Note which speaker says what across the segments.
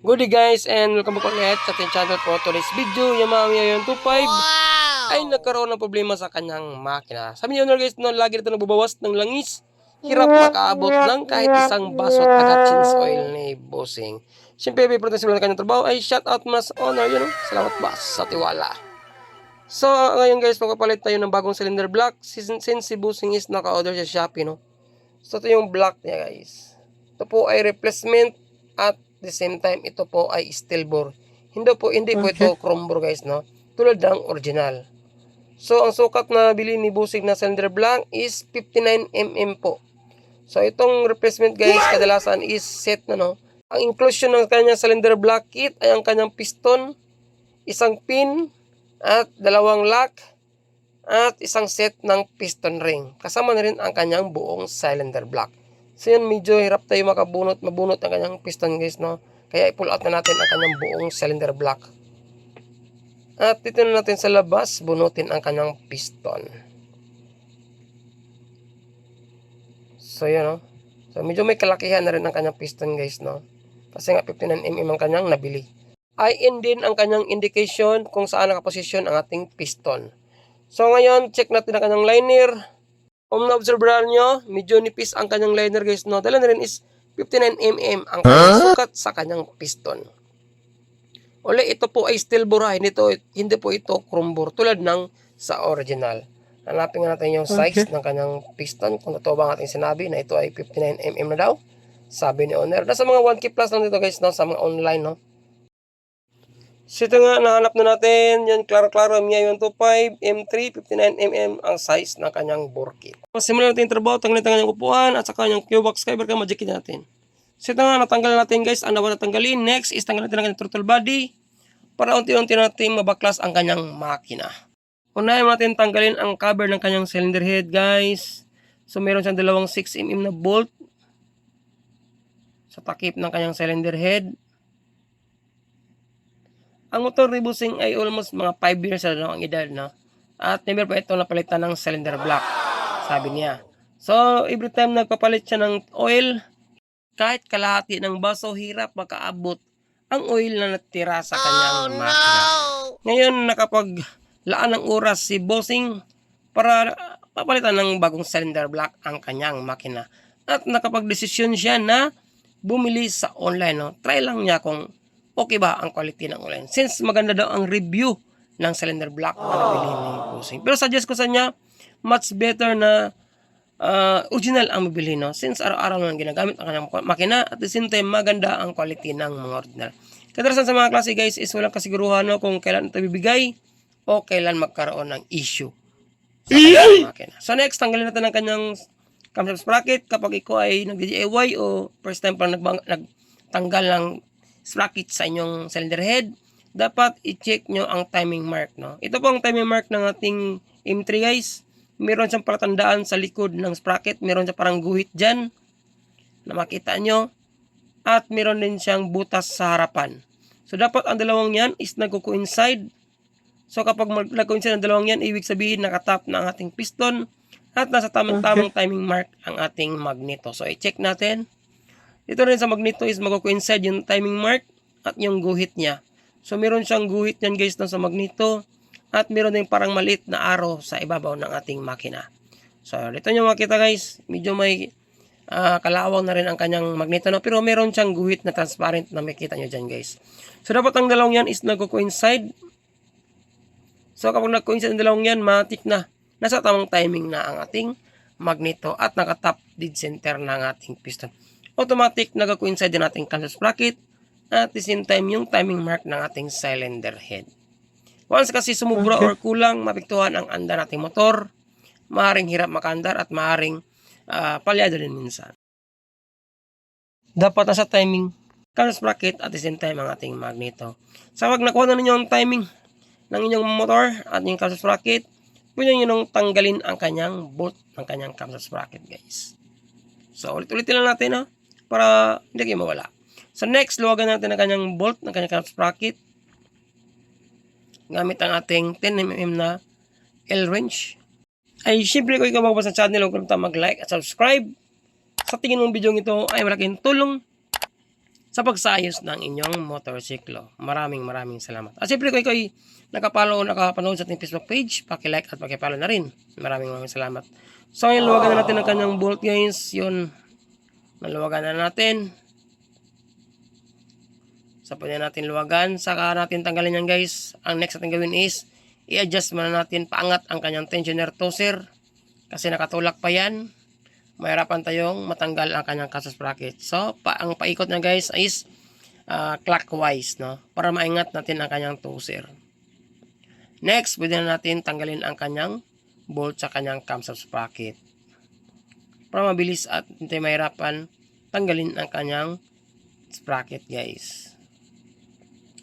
Speaker 1: Good day guys and welcome back ulit sa ating channel po. Today's video, Yamaha Miayon 25 ay nagkaroon ng problema sa kanyang makina. Sabi niyo guys, no, lagi nito nagbabawas ng langis. Hirap makaabot ng kahit isang baso at taga-chins oil ni Bossing. Siyempre, may protest ng kanyang trabaho ay shout out mas honor yun. know? Salamat boss sa tiwala. So, ngayon guys, magpapalit tayo ng bagong cylinder block since, since si Bossing is naka-order sa Shopee, no? So, ito yung block niya guys. Ito po ay replacement at the same time ito po ay steel bore. Hindi po hindi po ito chrome bore guys no. Tulad ng original. So ang sukat na bili ni Busig na cylinder blank is 59 mm po. So itong replacement guys kadalasan is set na no. Ang inclusion ng kanyang cylinder block kit ay ang kanyang piston, isang pin at dalawang lock at isang set ng piston ring. Kasama na rin ang kanyang buong cylinder block. So yan, medyo hirap tayo makabunot, mabunot ang kanyang piston guys, no? Kaya i-pull out na natin ang kanyang buong cylinder block. At dito na natin sa labas, bunutin ang kanyang piston. So yan, no? So medyo may kalakihan na rin ang kanyang piston guys, no? Kasi nga 59mm ang kanyang nabili. IN din ang kanyang indication kung saan nakaposisyon ang ating piston. So ngayon, check natin ang kanyang liner. Kung na-observeran nyo, medyo nipis ang kanyang liner guys, no? Dala na rin is 59mm ang kanyang sukat sa kanyang piston. Uli, ito po ay steel bore, hindi, to, hindi po ito chrome bore, tulad ng sa original. Hanapin nga natin yung size ng kanyang piston, kung totoo ba ang ating sinabi na ito ay 59mm na daw. Sabi ni owner. Nasa mga 1K plus lang dito guys, no? sa mga online, no? So ito nga, nahanap na natin. Yan, klaro-klaro, Mia 125, M3, 59mm ang size ng kanyang bore kit. Simulan natin yung trabaho, tanggalin ang kanyang upuan at saka yung Q-box cover ka, magikin natin. So ito nga, natanggal natin guys, ang nawa natanggalin. Next is tanggalin natin ang kanyang throttle body para unti-unti natin mabaklas ang kanyang makina. Unahin natin tanggalin ang cover ng kanyang cylinder head guys. So meron siyang dalawang 6mm na bolt sa takip ng kanyang cylinder head. Ang motor ni Busing ay almost mga 5 years na lang ang edad, no? At never pa ito napalitan ng cylinder block, sabi niya. So, every time nagpapalit siya ng oil, kahit kalahati ng baso, hirap makaabot ang oil na natira sa kanyang makina. Ngayon, nakapaglaan ng oras si Bossing para papalitan ng bagong cylinder block ang kanyang makina. At nakapag-desisyon siya na bumili sa online. No? Try lang niya kung okay ba ang quality ng online. Since maganda daw ang review ng cylinder block na nabili ni Bossing. Pero suggest ko sa niya, much better na uh, original ang mabili, no? Since araw-araw lang ginagamit ang kanyang makina, at the same time, maganda ang quality ng mga original. Kadalasan sa mga klase, guys, is walang kasiguruhan no, kung kailan ito bibigay o kailan magkaroon ng issue sa kanyang makina. So next, tanggalin natin ang kanyang camshaft sprocket kapag ikaw ay nag-DIY o first time pa nagbang, nagtanggal ng sprocket sa inyong cylinder head, dapat i-check nyo ang timing mark. No? Ito po ang timing mark ng ating M3 guys. Meron siyang palatandaan sa likod ng sprocket. Meron siya parang guhit dyan na makita nyo. At meron din siyang butas sa harapan. So dapat ang dalawang yan is nagko-coincide. So kapag nag-coincide ang dalawang yan, ibig sabihin nakatap na ang ating piston at nasa tamang-tamang timing mark ang ating magneto. So i-check natin. Ito rin sa magneto is magko-coincide yung timing mark at yung guhit niya. So meron siyang guhit niyan guys na sa magneto at meron din parang maliit na arrow sa ibabaw ng ating makina. So dito nyo makita guys, medyo may ah, kalawang na rin ang kanyang magneto no? pero meron siyang guhit na transparent na makita nyo dyan guys. So dapat ang dalawang yan is nagko-coincide. So kapag nag-coincide ang dalawang yan, matik na. Nasa tamang timing na ang ating magneto at nakatap dead center ng ating piston. Automatic nag-coincide din ating cancel sprocket at the same time yung timing mark ng ating cylinder head. Once kasi sumubra or kulang, mapiktuhan ang andar nating motor, maaaring hirap makandar at maaaring ah, palyado din minsan. Dapat nasa timing cancel sprocket at the same time ang ating magneto. Sa pag nakuha na ninyo ang timing ng inyong motor at yung cancel sprocket, pwede nyo nung tanggalin ang kanyang bolt ng kanyang cancel sprocket guys. So ulit-ulitin lang natin ha, para hindi kayo mawala. So next, luwagan natin ang kanyang bolt ng kanyang sprocket gamit ang ating 10mm na L-wrench. Ay, syempre kung ikaw bago pa sa channel, huwag kalimutan mag-like at subscribe. Sa tingin mong video ito ay malaking tulong sa pagsayos ng inyong motorsiklo. Maraming maraming salamat. At siyempre kung ikaw ay nakapalo o nakapanood sa ating Facebook page, paki-like at paki-follow na rin. Maraming maraming salamat. So ngayon, luwagan na natin ang kanyang bolt guys. Yun, naluwagan na natin. So pwede natin luwagan. Saka natin tanggalin yan guys. Ang next natin gawin is, i-adjust muna natin paangat ang kanyang tensioner toser. Kasi nakatulak pa yan mahirapan tayong matanggal ang kanyang casus bracket. So, pa, ang paikot na guys is uh, clockwise, no? Para maingat natin ang kanyang toser. Next, pwede na natin tanggalin ang kanyang bolt sa kanyang casus bracket. Para mabilis at hindi mahirapan tanggalin ang kanyang sprocket, guys.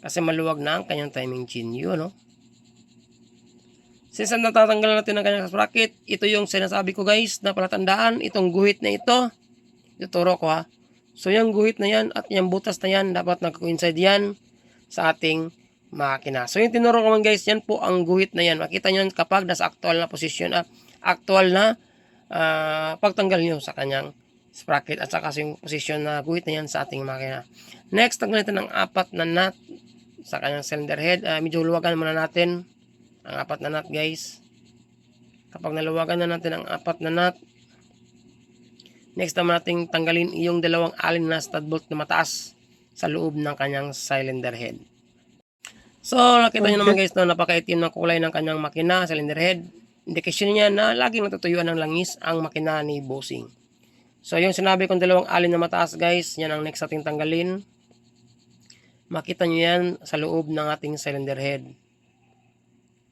Speaker 1: Kasi maluwag na ang kanyang timing chain, yun, no? Since ang natatanggal natin ang kanyang sprocket, ito yung sinasabi ko guys na palatandaan, itong guhit na ito, ituturo ko ha. So yung guhit na yan at yung butas na yan, dapat nag-coincide yan sa ating makina. So yung tinuro ko man guys, yan po ang guhit na yan. Makita nyo kapag nasa actual na posisyon, ah, actual na ah, pagtanggal nyo sa kanyang sprocket at saka yung posisyon na guhit na yan sa ating makina. Next, tanggal natin ang apat na nut sa kanyang cylinder head. Ah, medyo luwagan muna natin ang apat na nut guys kapag naluwagan na natin ang apat na nut next naman natin tanggalin yung dalawang alin na stud bolt na mataas sa loob ng kanyang cylinder head so nakita nyo naman guys no, napakaitim ng kulay ng kanyang makina cylinder head indikasyon niya na laging natutuyuan ng langis ang makina ni bossing so yung sinabi kong dalawang alin na mataas guys yan ang next nating tanggalin makita nyo yan sa loob ng ating cylinder head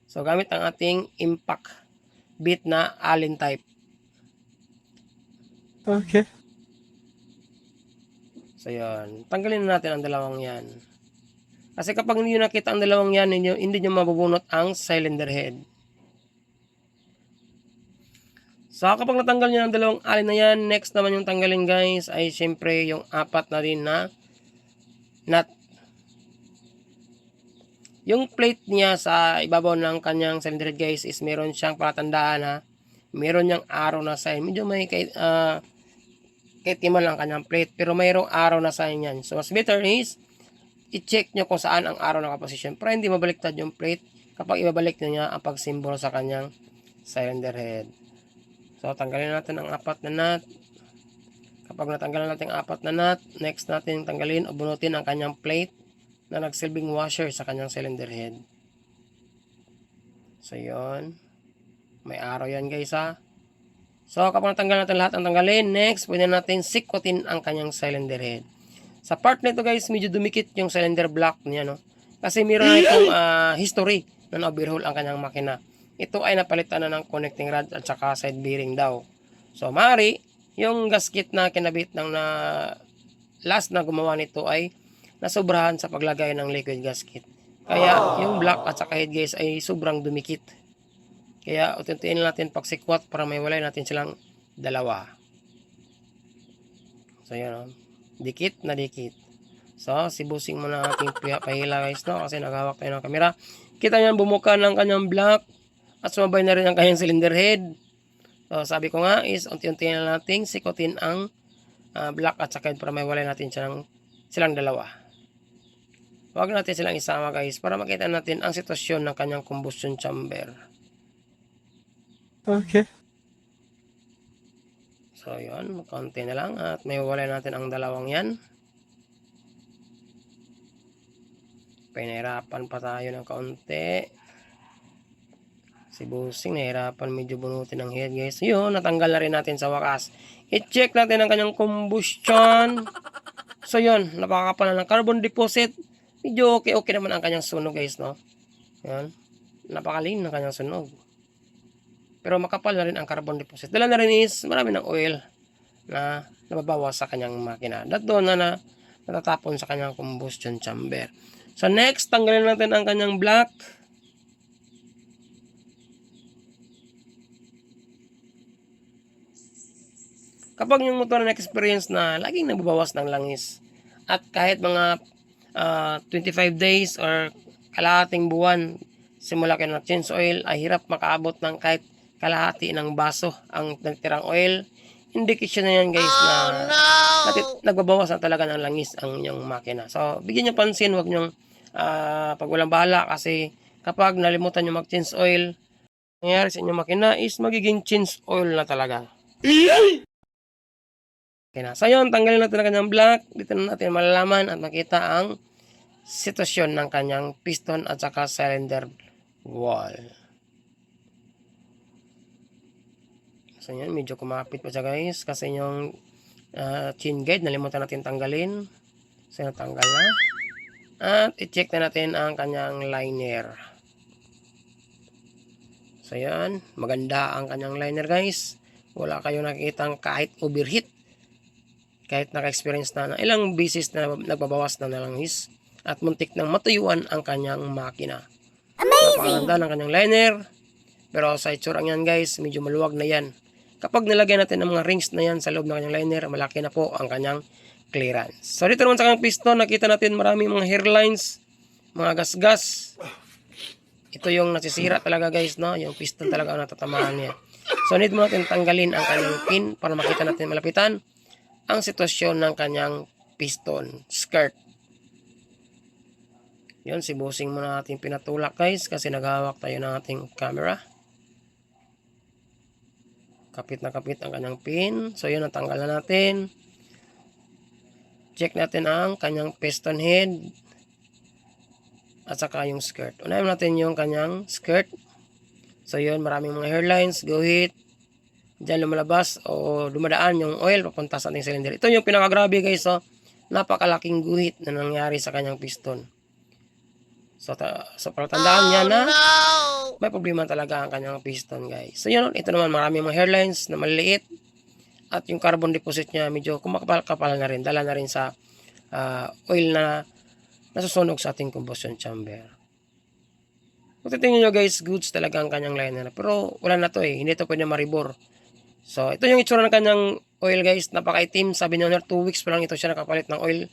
Speaker 1: So, gamit ang ating impact bit na Allen type.
Speaker 2: Okay.
Speaker 1: So, yun. Tanggalin na natin ang dalawang yan. Kasi kapag hindi nyo nakita ang dalawang yan, hindi hindi nyo mabubunot ang cylinder head. So, kapag natanggal nyo ang dalawang alin na yan, next naman yung tanggalin guys, ay syempre yung apat na rin na nut yung plate niya sa ibabaw ng kanyang cylinder guys is meron siyang palatandaan ha. Meron niyang araw na sign. Medyo may kay uh, lang kanyang plate pero mayroong araw na sign yan. So mas better is i-check nyo kung saan ang araw nakaposisyon para hindi mabaliktad yung plate kapag ibabalik nyo niya ang pagsimbolo sa kanyang cylinder head. So tanggalin natin ang apat na nut. Kapag natanggalan natin ang apat na nut, next natin tanggalin o bunutin ang kanyang plate na nagsilbing washer sa kanyang cylinder head. So, yun. May araw yan guys ha. So, kapag natanggal natin lahat ang tanggalin, next, pwede natin sikutin ang kanyang cylinder head. Sa part nito guys, medyo dumikit yung cylinder block niya, no? Kasi meron na itong uh, history na overhaul ang kanyang makina. Ito ay napalitan na ng connecting rod at saka side bearing daw. So, mari, yung gasket na kinabit ng na last na gumawa nito ay nasobrahan sa paglagay ng liquid gasket. Kaya yung black at saka head guys ay sobrang dumikit. Kaya utuntuin natin pagsikwat para may walay natin silang dalawa. So yun o. Dikit na dikit. So sibusing mo na ating pahila guys no kasi naghawak tayo ng kamera. Kita niyan bumuka ng kanyang black at sumabay na rin ang kanyang cylinder head. So sabi ko nga is unti-unti na nating sikutin ang uh, black at saka para may walay natin silang, silang dalawa. Huwag natin silang isama guys para makita natin ang sitwasyon ng kanyang combustion chamber.
Speaker 2: Okay.
Speaker 1: So yun, konti na lang at may wala natin ang dalawang yan. Pinahirapan pa tayo ng kaunti. Si Busing nahirapan medyo bunutin ng head guys. Yun, natanggal na rin natin sa wakas. I-check natin ang kanyang combustion. So yun, napakakapal na ng carbon deposit. Medyo okay okay naman ang kanyang sunog guys no? Yan napakalin ng kanyang sunog. Pero makapal na rin ang carbon deposit. Dala na rin is marami ng oil na nababawas sa kanyang makina. That doon na, na natatapon sa kanyang combustion chamber. So next tanggalin natin ang kanyang black kapag yung motor na experience na laging nababawas ng langis at kahit mga uh, 25 days or kalahating buwan simula kayo ng-change oil ay hirap makaabot ng kahit kalahati ng baso ang nagtirang oil indication na yan guys na nati- nagbabawas na talaga ng langis ang inyong makina. So, bigyan nyo pansin, wag nyo ah, pag walang bahala kasi kapag nalimutan nyo mag-change oil, nangyari sa inyong makina is magiging change oil na talaga. Okay na. So, yun, tanggalin natin ang kanyang block. Dito na natin malalaman at makita ang sitwasyon ng kanyang piston at saka cylinder wall. So, yan, medyo kumapit pa siya guys kasi yung ah, chin guide, nalimutan natin tanggalin. So, natanggal na. At i-check na natin ang kanyang liner. So, yan. Maganda ang kanyang liner guys. Wala kayong nakikitang kahit overheat. Kahit naka-experience na ng ilang beses na nagbabawas na ng langis. At muntik nang matuyuan ang kanyang makina. Amazing! Napakaganda ng kanyang liner. Pero sa itsura niyan guys, medyo maluwag na yan. Kapag nilagyan natin ang mga rings na yan sa loob ng kanyang liner, malaki na po ang kanyang clearance. So dito naman sa kanyang piston, nakita natin maraming mga hairlines, mga gasgas. Ito yung nasisira talaga guys, no? Yung piston talaga ang natatamaan niya. So need mo natin tanggalin ang kanyang pin para makita natin malapitan ang sitwasyon ng kanyang piston skirt. Yun, si bossing muna natin pinatulak guys kasi naghahawak tayo ng ating camera. Kapit na kapit ang kanyang pin. So yun, natanggal na natin. Check natin ang kanyang piston head at saka yung skirt. Unahin natin yung kanyang skirt. So yun, maraming mga hairlines, guhit, Diyan lumalabas o dumadaan yung oil papunta sa ating cylinder. Ito yung pinakagrabe guys. So, napakalaking guhit na nangyari sa kanyang piston. So, ta- so palatandaan niya na may problema talaga ang kanyang piston guys. So yun, ito naman marami mga hairlines na maliliit at yung carbon deposit niya medyo kumakapal-kapal na rin. Dala na rin sa ah, oil na nasusunog sa ating combustion chamber. Kung titingnan nyo guys, goods talaga ang kanyang liner. Pero wala na to eh. Hindi to pwede maribor. So, ito yung itsura ng kanyang oil guys. Napaka-itim. Sabi ni owner, 2 weeks pa lang ito siya nakapalit ng oil.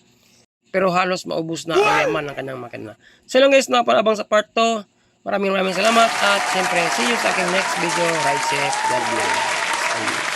Speaker 1: Pero halos maubos na ang yaman ng kanyang makina. So lang guys, napanabang sa part 2. Maraming maraming salamat. At syempre, see you sa aking next video. Ride safe. God bless.